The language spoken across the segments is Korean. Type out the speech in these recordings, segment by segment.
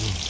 Mm.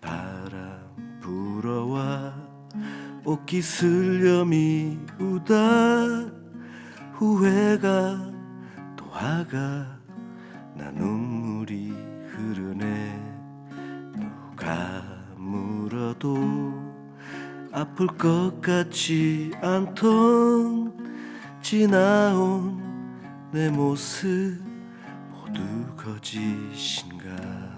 바람 불어와 옷깃을 여미우다. 후회가 또 화가 나 눈물이 흐르네. 누가 물어도 아플 것 같지 않던 지나온 내 모습 모두 거짓인가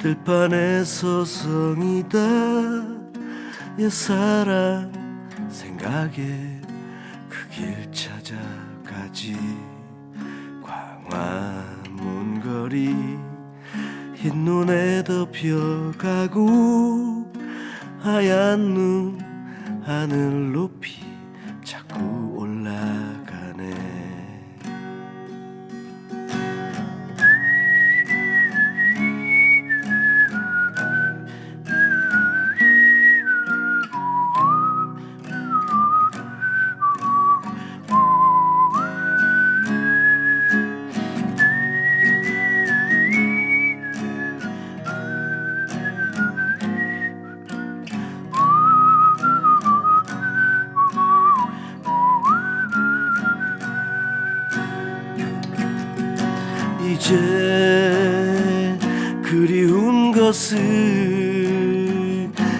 들판에 서 성이다. 옛 사랑 생각에 그 길 찾아가지. 광화문 거리 흰눈에 덮여가고 하얀 눈 하늘 높이 이제 그리운 것을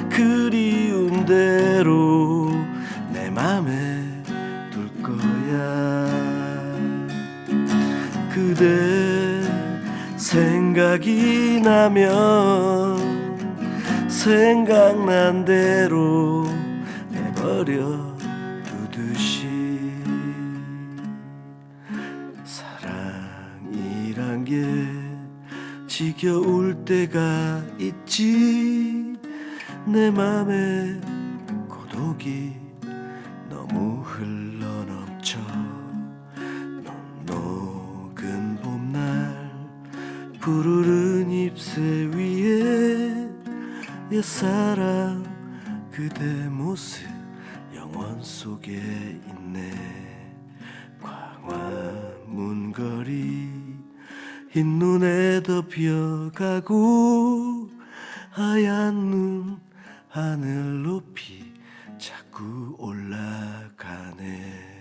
그리운 대로 내 맘에 둘 거야. 그대 생각이 나면 생각난 대로 내버려 게 지겨울 때가 있지. 내 맘에 고독이 너무 흘러넘쳐 넌 녹은 봄날 푸르른 잎새 위에 옛사랑 그대 모습 영원 속에 있네. 광화문 거리 흰눈에 덮여가고 하얀 눈 하늘 높이 자꾸 올라가네